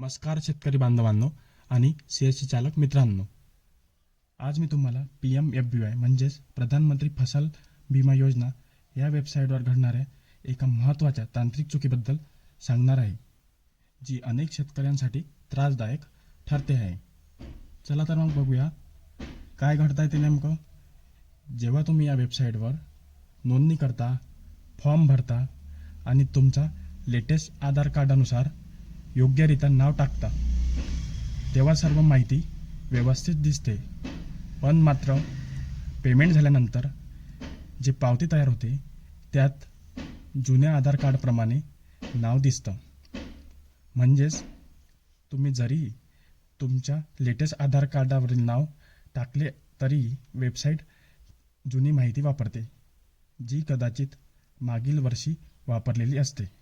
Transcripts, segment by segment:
नमस्कार शेतकरी बांधवांनो आणि सी एस सी चालक मित्रांनो. आज मी तुम्हाला P M F B Y म्हणजेच प्रधानमंत्री फसल विमा योजना या वेबसाईटवर घडणाऱ्या एका महत्त्वाच्या तांत्रिक चुकीबद्दल सांगणार आहे जी अनेक शेतकऱ्यांसाठी त्रासदायक ठरते आहे. चला तर मग बघूया काय घडतं आहे ते नेमकं. जेव्हा तुम्ही या वेबसाईटवर नोंदणी करता फॉर्म भरता आणि तुमचा लेटेस्ट आधार कार्डानुसार योग्यरित्या नाव टाकता. तेव्हा सर्व माहिती व्यवस्थित दिसते. पण मात्र पेमेंट झाल्यानंतर जी पावती तयार होते त्यात जुन्या आधार कार्डप्रमाणे नाव दिसतं. म्हणजेच तुम्ही जरी तुमच्या लेटेस्ट आधार कार्डावरील नाव टाकले तरी वेबसाईट जुनी माहिती वापरते जी कदाचित मागील वर्षी वापरलेली असते.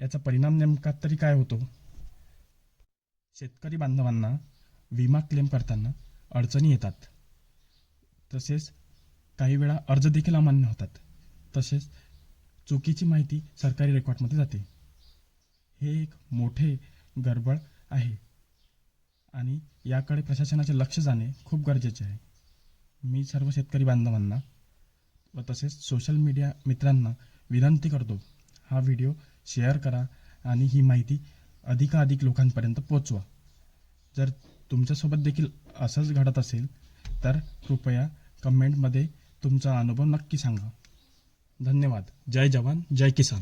याचा परिणाम नेमका तरी काय होतो? शेतकरी बांधवांना विमा क्लेम करताना अडचणी येतात. तसेच काही वेळा अर्ज देखील अमान्य होतात. तसेच चुकीची माहिती सरकारी रेकॉर्डमध्ये जाते. हे एक मोठे गडबड आहे. आणि याकडे प्रशासनाचे लक्ष जाणे खूप गरजेचे आहे. मी सर्व शेतकरी बांधवांना व तसेच सोशल मीडिया मित्रांना विनंती करतो हा व्हिडिओ शेअर करा आणि ही माहिती अधिकाधिक लोकांपर्यंत पोचवा जर तुमच्यासोबत देखील असंच घडत असेल तर कृपया कमेंटमध्ये तुमचा अनुभव नक्की सांगा. धन्यवाद. जय जवान जय किसान.